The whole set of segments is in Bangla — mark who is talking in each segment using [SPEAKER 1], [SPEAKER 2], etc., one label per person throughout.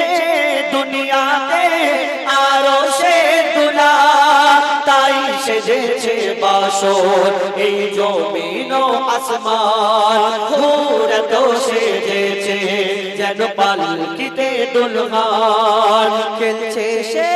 [SPEAKER 1] এসেছে দুনিয়াতে, আরও সে দুলা। তাই সেজেছে বাসর, এই জমিন আসমান। ঘুর তো সেজেছে, যেন পালকিতে দুলহান। খেলছে সে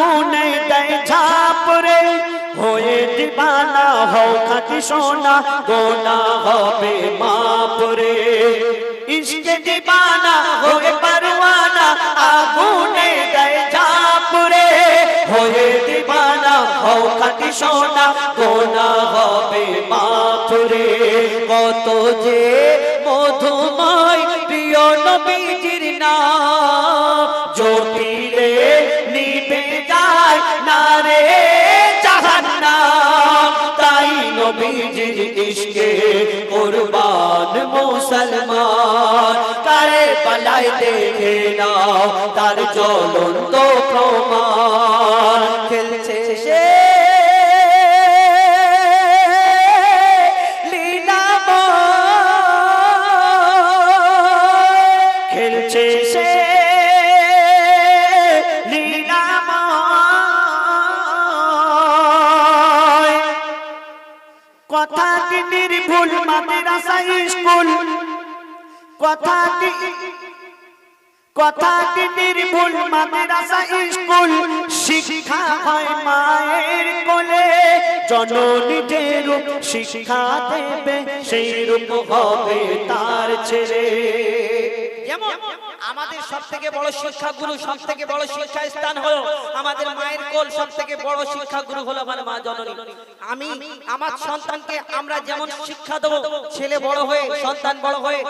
[SPEAKER 1] আগুনে দেয় ঝাপরে হয়ে দিবানা হও খাটি সোনা, গোনা হবে মাপরে ইশকে দিবানা হয়ে পারওয়ানা, আগুনে দেয় ঝাপরে হয়ে দিবানা হও খাটি সোনা, গোনা হবে মাপরে কত যে মধুময় প্রিয় নবীজির জটিলে নিবে যায় না জাহান্নাম। তাই নবীজির ইশকে কুরবান মুসলমান। কারে পালাই দেখে তার জ্বলন্ত প্রমাণ। খেলছে সে কথাটি নির্ভুল মাদ্রাসা স্কুল। কথাটি কথাটি নির্ভুল মাদ্রাসা স্কুল। শিক্ষা হয় মায়ের কোলে। জননী যে রূপ শিক্ষা দেবে সেই রূপ হবে তার ছেলে।
[SPEAKER 2] যেমন আমাদের সব থেকে বড় শিক্ষা গুরু সব থেকে বড় শিক্ষা স্থান হলো আমাদের মায়ের কোল সব থেকে বড় শিক্ষা গুরু হলো আমার মা জননী। আমি আমার সন্তানকে আমরা যেমন শিক্ষা দেবো ছেলে বড় হয়ে সন্তান বড় হয়ে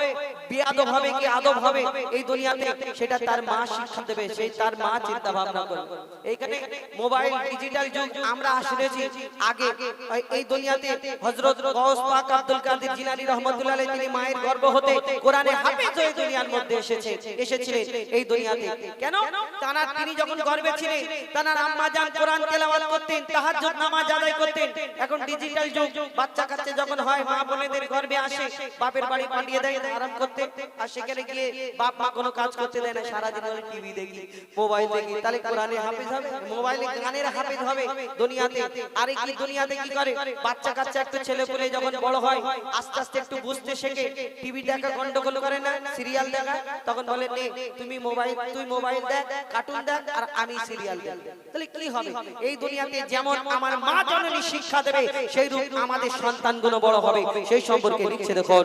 [SPEAKER 2] বিয়াদব হবে কি আদব হবে এই দুনিয়াতে সেটা তার মা শিক্ষা দেবে সেই তার মা চিন্তা ভাবনা করবে। এইখানে মোবাইল ডিজিটাল যুগ আমরা আসলেছি আগে এই- এই দুনিয়াতে হযরত গৌস পাক আব্দুল কাদের জিলানী রহমাতুল্লাহ আলাইহি তিনি মায়ের গর্ভ হতে কোরআনে হাফেজ হয়ে দুনিয়ার মধ্যে এসেছে এসেছিলেন এই দুনিয়াতে। কেন? তারা তিনি যখন গর্ভে ছিলেন তার আম্মা জান কোরআন তেলাওয়াত করতেন তাহাজ্জুদ নামাজ আদায় করতেন। এখন ডিজিটাল যুগ বাচ্চা কাচ্চা যখন হয় মা বোনেদের গর্ভে আসে বাপের বাড়ি পাঠিয়ে দেয় আরাম করতে আর সেখানে গিয়ে বাপ মা কোনো কাজ করতে দেয় না সারাদিন ওই টিভি দেখি মোবাইল দেখি তাহলে কোরআনে হাফেজ হবে মোবাইলে গানের হাফেজ হবে দুনিয়াতে। আরে কি দুনিয়াতে কি করে? বাচ্চা কাচ্চা একটু ছেলে পুলে যখন বড় হয় আস্তে আস্তে একটু বুঝতে শেখে। টিভি দেখা গন্ডগোল করে না সিরিয়াল দেখা তখন বলে নে তুমি মোবাইল তুই মোবাইল দেখ কার্টুন দেখ আর আমি সিরিয়াল দেখ। তাহলে কি হবে? এই দুনিয়াতে যেমন আমার মা জননী শিক্ষা দেবে সেই রূপ আমাদের সন্তানগুলো বড় হবে সেই সম্পর্কে লিখছে দেখুন।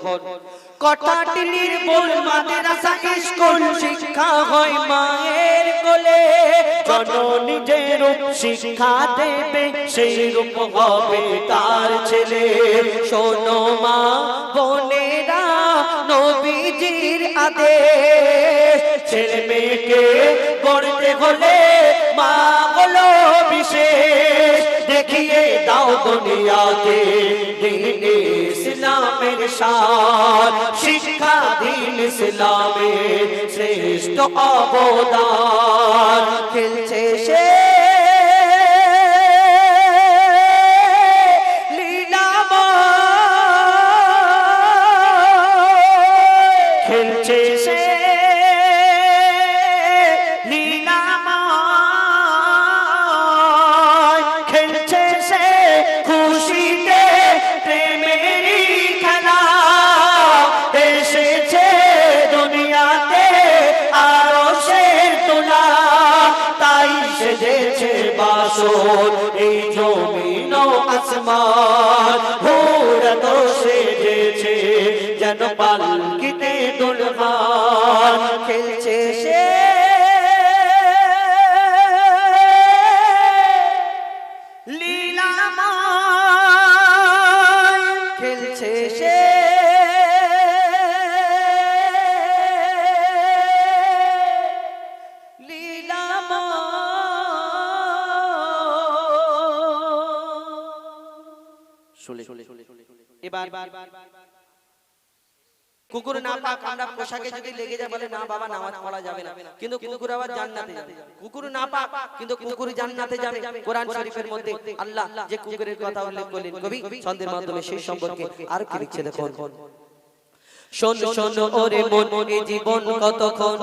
[SPEAKER 1] কথাটি নির্ভুল মাদ্রাসা স্কুল শিক্ষা হয় মায়ের কোলে। জননী যে রূপ শিক্ষা দেবে, সেই রূপ হবে তার ছেলে। শোনো মা, বোনেরা, নবীজির আদেশ। ছেলে মেয়েকে গড়তে হলে মা হলো বিশেষ। দেখিয়ে দাও দুনিয়াতে দিনে ইসলামের শান শিক্ষা দিন ইসলামের শ্রেষ্ঠ অবদান। আসমান ভোরা তো সেজেছে যেন পালকিতে দুলহান
[SPEAKER 2] খেলছে সে এবার কুকুর না পাক আমরা পোশাকে যদি লেগে যায় বলে না বাবা নামাজ পড়া যাবে না। কিন্তু কুকুর আবার জান্নাতে যাবে। কুকুর না পাক কিন্তু কুকুর জান্নাতে যাবে। কোরআন শরীফের মধ্যে আল্লাহ যে কুকুরের কথা উল্লেখ করলেন কবি ছন্দের মাধ্যমে সেই সম্পর্কে আর কি লিখছে দেখুন? শোন শোন ওরে মন জীবন কতক্ষণ?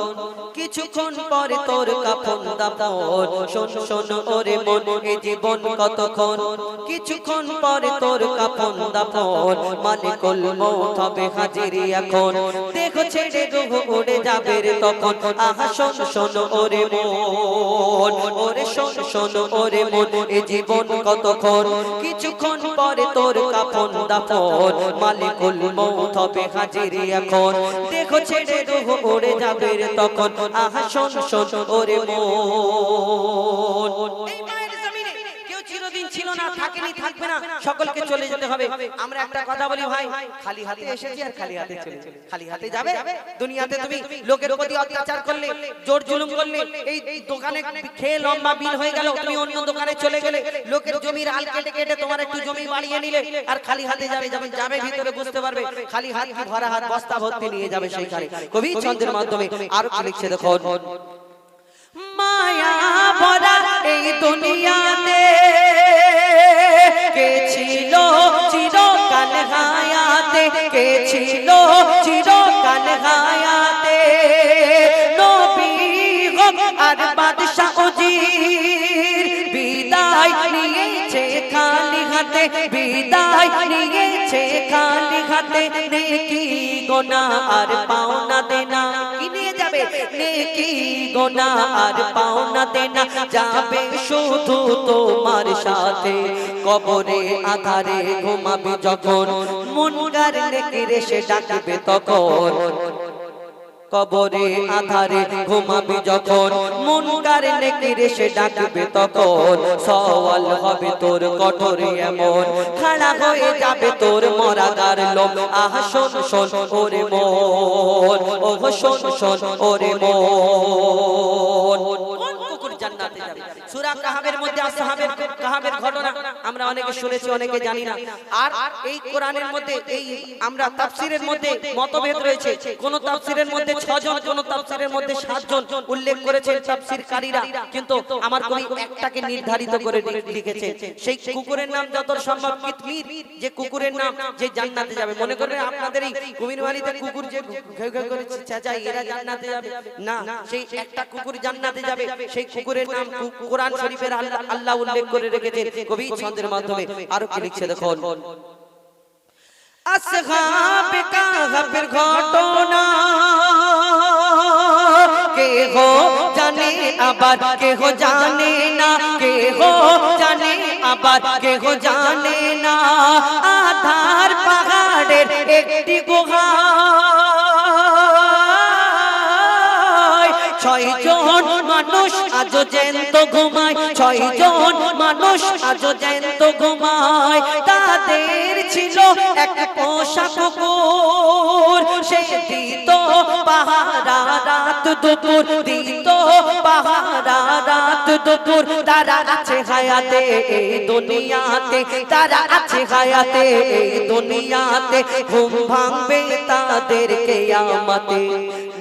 [SPEAKER 2] কিছুক্ষণ পরে তোর কাফন দাপন শোন শোন ওরে মন জীবন কতক্ষণ? কিছুক্ষণ পরে তোর কাফন দাপন মালিকুল মৌত হবে হাজিরি এখন। দেখো ছেড়ে রুহ উড়ে যাবে রে তখন। আহা শোন শোন ওরে মন। ওরে শোন শোন ওরে মন এ জীবন কতক্ষণ? কিছুক্ষণ পরে তোর কাফন দাপন মালিকুল মৌত হবে হাজিরি এখন দেখো ছেড়ে রুহ ওরে যাবে রে তখন। আহা শোন শোন ওরে মন। না থাকবে না সকলকে চলে যেতে হবে। আমরা একটা কথা বলি ভাই খালি হাতে এসেছি আর খালি হাতে চলে খালি হাতে যাবে। দুনিয়াতে তুমি লোকের প্রতি অত্যাচার করলে জোর জুলুম করলে এই এই দোকানে খেয়ে লম্বা বিল হয়ে গেল তুমি অন্য দোকানে চলে গেলে লোকের জমির আল কেটে কেটে তোমার একটু জমি বাড়িয়ে নিলে আর খালি হাতে যাবে যখন যাবে ভিতরে বুঝতে পারবে। খালি হাত কি ভরা হাত বস্তা ভর্তি নিয়ে যাবে সেইখানে। কবি ছন্দের মাধ্যমে আর কি লিখছে দেখো। মায়া ভরা এই দুনিয়াতে হায়াতে কে ছিল চিরকাল হায়াতে নবী হোক আর গোনা আর পাওনা দেনা। কিনে যাবে? নেকি গোনা আর পাওনা দেনা। যাবে শুধু তোমার সাথে। কবরে আধারে ঘুমাবে যখন। মন গার নেকি রেসে ডাকবে তখন। কবরে আধারে ঘুমাবি যখন। মন গার নেকি রেসে ডাকবে তখন। সওয়াল হবে তোর কঠোরে এমন। খাড়া হয়ে যাবে তোর মরাগার লোক আহ, শোন শোন, ওরে মন। ও শোন শোন, ওরে মন। কুকুর জান্নাতে যাবে? সূরা কাহাবের মধ্যে আমরা শুনেছি অনেকে জানি না। আর এই কোরআনের মধ্যে, এই আমরা তাফসীরের মধ্যে মতভেদ রয়েছে। কোন তাফসীরের মধ্যে 6 জন কোন তাফসীরের মধ্যে 7 জন উল্লেখ করেছেন তাফসীরকারীরা। কিন্তু আমার কবি একটাকে নির্ধারিত করে লিখেছে। সেই কুকুরের নাম যত সম্ভব কিতমির। যে কুকুরের নাম যে জান্নাতে যাবে। মনে করবেন আপনাদের এই কুমিরওয়ালিতে কুকুর যে করে চেঁচায়, এরা জান্নাতে যাবে? না, সেই একটা কুকুর জান্নাতে যাবে। সেই কুকুরের নাম কোরআন শরীফের আল্লাহ উল্লেখ করে রেখেছেন। কবি ছন্দের মাধ্যমে আরও কি লিখছে দেখুন? আসহাবে কাহাবের ঘটনা। কে হো জানে আবার কে হো জানে না। কে হো জানে আবার কে হো জানে না। আধার পাহাড়ের একটি গুহা। ছয় জন মানুষ আজ জ্যান্ত ঘুমায়। ছয় জন মানুষ আজ জ্যান্ত ঘুমায়। তাদের ছিল এক পোষা কুকুর। সে দিত পাহারা রাত দুপুর দিত পাহারা রাত দুপুর। তারা আছে হায়াতে এই দুনিয়াতে, তারা আছে হায়াতে এই দুনিয়াতে। ঘুম ভাঙবে তাদের কেয়ামতে।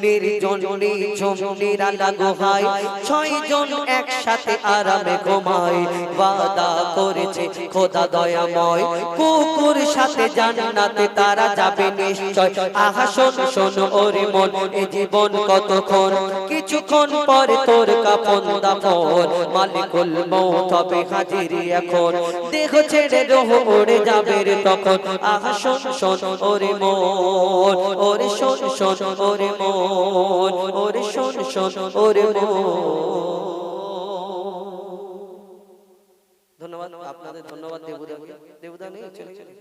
[SPEAKER 2] নির্জন নিঝুম নিরালা গুহায় ছয় জন একসাথে আরামে ঘুমায়। ওয়াদা করেছে খোদা দয়াময়, কুকুর সাথে জান্নাতে তারা যাবে নিশ্চয়। আহা, শোন শোন, ওরে মন, এ জীবন কতক্ষণ? কিছুক্ষণ পরে তোর কাপন দাপন মালিকুল মৌত হবে হাজিরি এখন। দেহ ছেড়ে রোহ উড়ে যাবে রে তখন। আহা, শোন শোন, ওরে মন, ওরে শোন শোন, ওরে মন। ওরে শোন শোন ওরে মন। ধন্যবাদ আপনাদের ধন্যবাদ দেবুদাকে দেবুদা নেই চলে চলে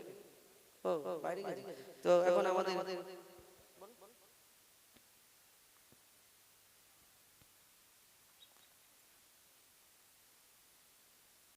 [SPEAKER 2] ও বাইরে গেছে। তো এখন আমাদের